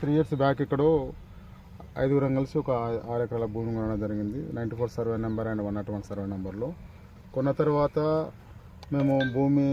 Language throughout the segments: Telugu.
త్రీ ఇయర్స్ బ్యాక్ ఇక్కడ ఐదుగురం కలిసి ఒక ఆరు ఎకరాల భూమి కొనడం జరిగింది. Ninety four survey number and one nought one survey నెంబర్లో కొన్న తర్వాత మేము భూమి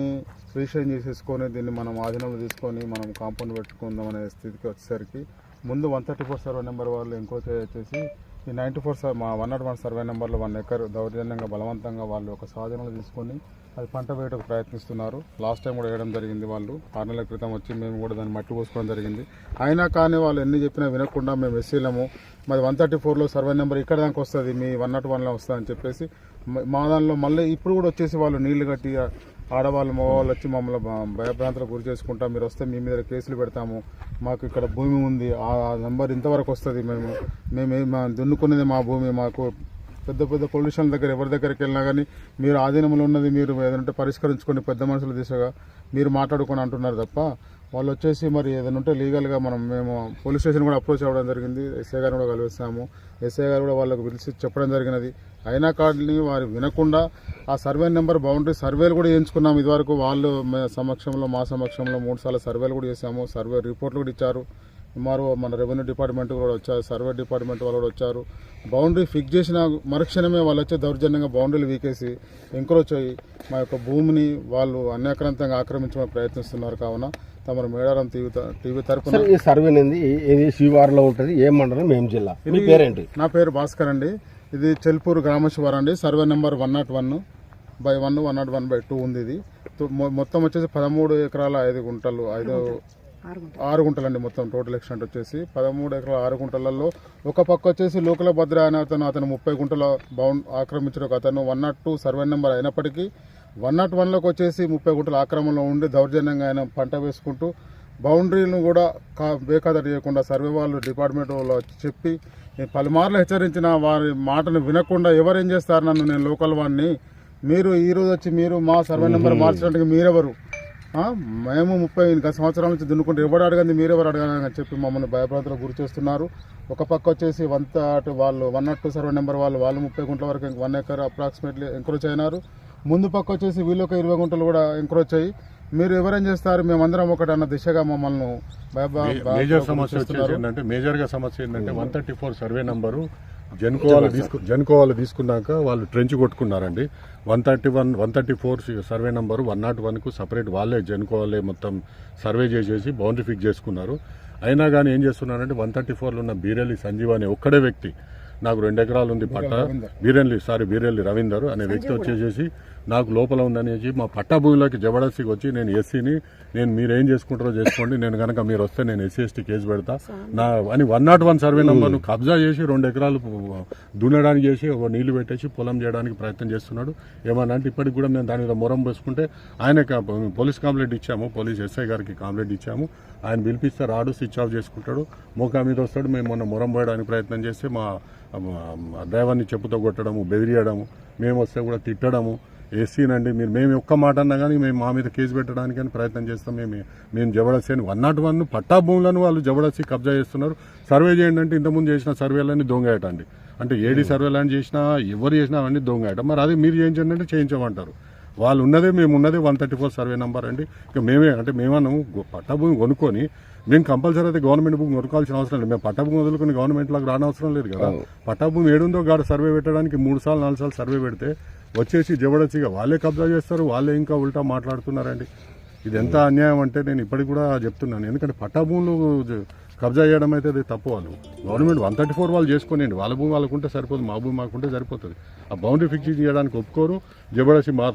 రిజిస్ట్రేషన్ చేసేసుకొని దీన్ని మనం ఆధీనంలో తీసుకొని మనం కాంపౌండ్ పెట్టుకుందాం అనే స్థితికి వచ్చేసరికి ముందు one thirty four survey number వాళ్ళు ఎంక్రోచ్ వచ్చేసి ఈ నైంటీ ఫోర్ మా వన్ నాట్ వన్ సర్వే నెంబర్లో వన్ ఎకర్ దౌర్జన్యంగా బలవంతంగా వాళ్ళు ఒక సాధనలు తీసుకొని అది పంట వేయడానికి ప్రయత్నిస్తున్నారు. లాస్ట్ టైం కూడా వేయడం జరిగింది వాళ్ళు. ఆరు నెలల క్రితం వచ్చి మేము కూడా దాన్ని మట్టి పోసుకోవడం జరిగింది. అయినా కానీ వాళ్ళు ఎన్ని చెప్పినా వినకుండా మేము ఎస్సీలము. మరి వన్ థర్టీ ఫోర్లో సర్వే నెంబర్ ఇక్కడ దాకా వస్తుంది మీ వన్ నాట్ వన్లో వస్తుందని చెప్పేసి మా దానిలో మళ్ళీ ఇప్పుడు కూడా వచ్చేసి వాళ్ళు నీళ్ళు కట్టి ఆడవాళ్ళు మగవాళ్ళు వచ్చి మమ్మల్ని భయభ్రాంతులకు గురి చేసుకుంటా మీరు వస్తే మీ మీద కేసులు పెడతాము. మాకు ఇక్కడ భూమి ఉంది. ఆ నెంబర్ ఇంతవరకు వస్తుంది. మేము మేము దున్నుకున్నది మా మా భూమి. మాకు పెద్ద పెద్ద పొల్యూషన్ దగ్గర ఎవరి దగ్గరికి వెళ్ళినా కానీ మీరు ఆధీనంలో ఉన్నది మీరు ఏదంటే పరిష్కరించుకొని పెద్ద మనుషుల దిశగా మీరు మాట్లాడుకొని అంటున్నారు తప్ప వాళ్ళు వచ్చేసి మరి ఏదైనా ఉంటే లీగల్గా మనం మేము పోలీస్ స్టేషన్ కూడా అప్రోచ్ అవ్వడం జరిగింది. ఎస్ఐ గారిని కూడా కలిపిస్తాము ఎస్ఐ గారు కూడా వాళ్ళకు పిలిచి చెప్పడం జరిగినది. అయినా కార్డుని వారు వినకుండా ఆ సర్వే నెంబర్ బౌండరీ సర్వేలు కూడా చేయించుకున్నాం ఇదివరకు. వాళ్ళు సమక్షంలో మా సమక్షంలో మూడు సార్లు సర్వేలు కూడా చేశాము. సర్వే రిపోర్ట్లు కూడా ఇచ్చారు. ఎంఆర్ఓ మన రెవెన్యూ డిపార్ట్మెంట్ కూడా వచ్చారు. సర్వే డిపార్ట్మెంట్ వాళ్ళు కూడా వచ్చారు. బౌండరీ ఫిక్స్ చేసిన మరుక్షణమే వాళ్ళు వచ్చే దౌర్జన్యంగా బౌండరీలు వీకేసి ఎంక్రోచ్ అయ్యి మా యొక్క భూమిని వాళ్ళు అన్యాక్రాంతంగా ఆక్రమించడానికి ప్రయత్నిస్తున్నారు కావున తమరు మేడారం టీవీ టీవీ ఈ సర్వే అనేది ఏది శివార్లో ఉంటుంది ఏ మండలం ఏం జిల్లా? మీ పేరేంటి? నా పేరు భాస్కర్ అండి. ఇది చెల్పూరు గ్రామశివారు అండి. Survey number one nought one by one one nought one by two ఉంది ఇది. మొత్తం వచ్చేసి పదమూడు ఎకరాల ఐదు గుంటలు ఐదు ఆరు గుంటలండి మొత్తం టోటల్ ఎక్స్టెంట్ వచ్చేసి. పదమూడు ఎకరాల ఆరు గుంటలలో ఒక పక్క వచ్చేసి లోకల భద్ర అనే అతను అతను ముప్పై గుంటల బౌండ్ ఆక్రమించిన ఒక అతను. One nought two survey number అయినప్పటికీ వన్ నాట్ వన్లోకి వచ్చేసి ముప్పై గుంటల ఆక్రమణలో ఉండి దౌర్జన్యంగా ఆయన పంట వేసుకుంటూ బౌండరీలను కూడా కా బేఖాతరు చేయకుండా సర్వే వాళ్ళు డిపార్ట్మెంట్ వాళ్ళు చెప్పి నేను పలుమార్లు హెచ్చరించిన వారి మాటను వినకుండా ఎవరేం చేస్తారు నన్ను? నేను లోకల్ వాడిని మీరు ఈ రోజు వచ్చి మీరు మా సర్వే నెంబర్ మార్చడానికి మీరెవరు? మేము ముప్పై గత సంవత్సరాల నుంచి దున్నుకుంటే ఎవరు అడగంది? మీరెవరు అడగాలని చెప్పి మమ్మల్ని భయభ్రాంతులకు గురి చేస్తున్నారు. ఒక పక్క వచ్చేసి వన్ వాళ్ళు one nought two survey number వాళ్ళు వాళ్ళు ముప్పై గుంటల వరకు వన్ ఎకర్ అప్రాక్సిమేట్లీ ఎంక్రోచ్ అయినారు. ముందు పక్క వచ్చేసి వీళ్ళు ఒక ఇరవై గుంటలు కూడా ఎంక్రోచ్ అయ్యి మీరు ఎవరేం చేస్తారు? మేమందరం ఒకటి అన్న దిశగా మమ్మల్ని మేజర్ సమస్య వచ్చేసి. ఏంటంటే మేజర్గా సమస్య ఏంటంటే one thirty four survey number Genco వాళ్ళు తీసుకు జెన్కో వాళ్ళు తీసుకున్నాక వాళ్ళు trench కొట్టుకున్నారండి. One thirty one one thirty four survey number one nought వన్కు separate వాళ్ళే జెన్కో వాళ్ళే మొత్తం సర్వే చేసేసి బౌండరీ ఫిక్స్ చేసుకున్నారు. అయినా కానీ ఏం చేస్తున్నారంటే వన్ థర్టీ ఫోర్లో ఉన్న బీరెల్లి సంజీవ్ అనే ఒక్కడే వ్యక్తి నాకు రెండు ఎకరాలు ఉంది పట్ట. బీరెల్లి సారీ బీరెల్లి రవీందర్ అనే వ్యక్తి వచ్చేసేసి నాకు లోపల ఉందనేసి మా పట్టా భూమిలోకి జబర్దస్తికి వచ్చి నేను ఎస్సీని నేను మీరు ఏం చేసుకుంటారో చేసుకోండి నేను కనుక మీరు వస్తే నేను ఎస్సీ ఎస్టీ కేసు పెడతా. నా అని వన్ నాట్ వన్ సర్వే నంబర్ను కబ్జా చేసి రెండు ఎకరాలు దున్నడానికి చేసి ఒక నీళ్ళు పెట్టేసి పొలం చేయడానికి ప్రయత్నం చేస్తున్నాడు. ఏమన్నా అంటే ఇప్పటికి కూడా మేము దాని మీద మొరం వేసుకుంటే ఆయన పోలీస్ కంప్లైంట్ ఇచ్చాము పోలీస్ ఎస్ఐ గారికి కంప్లైంట్ ఇచ్చాము. ఆయన పిలిపిస్తే రాడు స్విచ్ ఆఫ్ చేసుకుంటాడు. మోకా మీద వస్తాడు మేము మొన్న మొరం పోయడానికి ప్రయత్నం చేస్తే మా డ్రైవర్ని చెప్పుతో కొట్టడము బెదిరియడము మేము వస్తే కూడా తిట్టడము ఏసీనండి మీరు మేము ఒక్క మాట అన్నా కానీ మేము మా మీద కేసు పెట్టడానికని ప్రయత్నం చేస్తాం. మేము మేము జబర్దస్తి అని వన్ నాట్ వన్ పట్టా భూములను వాళ్ళు జబర్దస్తి కబ్జా చేస్తున్నారు. సర్వే చేయండి అంటే ఇంతకుముందు చేసిన సర్వేలన్నీ దొంగయటండి. అంటే ఏడీ సర్వేలని చేసినా ఎవరు చేసినా అవన్నీ దొంగయటం. మరి అది మీరు చేయించండి అంటే చేయించమంటారు. వాళ్ళు ఉన్నదే మేము ఉన్నదే one thirty four survey number అండి. ఇక మేమే అంటే మేమన్నాము గో- పట్టా భూమి కొనుక్కొని మేము కంపల్సరీ అయితే గవర్నమెంట్ భూమి కొనుక్కోవాల్సిన అవసరం లేదు. మేము పట్టా భూమి వదులుకొని గవర్నమెంట్లోకి రానవసరం లేదు కదా. పట్టా భూమి ఏడుందో గాడు సర్వే పెట్టడానికి మూడు సార్లు నాలుగు సార్లు సర్వే పెడితే వచ్చేసి జబడచ్చిగా వాళ్ళే కబ్జా చేస్తారు వాళ్ళే ఇంకా ఉల్టా మాట్లాడుతున్నారండి. ఇది ఎంత అన్యాయం అంటే నేను ఇప్పటికి కూడా చెప్తున్నాను. ఎందుకంటే పట్టా భూములు జ- కబ్జా చేయడం అయితే అది తప్పు వాళ్ళు. గవర్నమెంట్ వన్ థర్టీ ఫోర్ వాళ్ళు చేసుకోనండి వాళ్ళ భూమి వాళ్ళకుంటే సరిపోదు మా భూమి మాకుంటే సరిపోతుంది. ఆ బౌండరీ ఫిక్స్ చేయడానికి ఒప్పుకోరు. జబడసి మా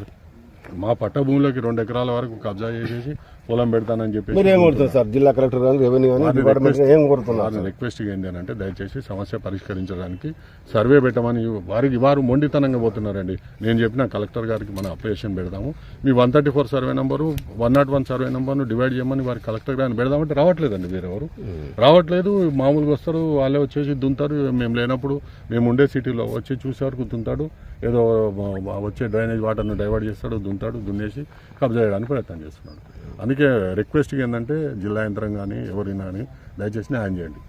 మా పట్ట భూమిలోకి రెండు ఎకరాల వరకు కబ్జా చేసేసి పొలం పెడతానని చెప్పేసి మీరు ఏం కోరుతున్నారు సార్? జిల్లా కలెక్టర్ కానీ రెవెన్యూ కానీ వారిని డిపార్ట్మెంట్ రిక్వెస్ట్- ఏం కోరుతున్నారు వారిని రిక్వెస్ట్ ఏంటి అని అంటే దయచేసి సమస్య పరిష్కరించడానికి సర్వే పెట్టమని వారికి వారు మొండితనంగా పోతున్నారండి. నేను చెప్పిన కలెక్టర్ గారికి మన అప్లికేషన్ పెడదాము. మీ one thirty four survey number one nought one survey నెంబర్ను డివైడ్ చేయమని వారి కలెక్టర్ గారిని పెడదామంటే రావట్లేదండి వేరెవరు రావట్లేదు. మామూలుగా వస్తారు వాళ్ళే వచ్చేసి దుంతారు. మేము లేనప్పుడు మేము ఉండే సిటీలో వచ్చి చూసే వరకు దుంతాడు. ఏదో వచ్చే డ్రైనేజ్ వాటర్ను డైవర్ట్ చేస్తాడు దుంతాడు దున్నేసి కబ్జా చేయడానికి ప్రయత్నం చేస్తున్నాడు. అందుకే రిక్వెస్ట్ ఏంటంటే జిల్లా యంత్రం కానీ ఎవరైనా కానీ దయచేసి న్యాయం చేయండి.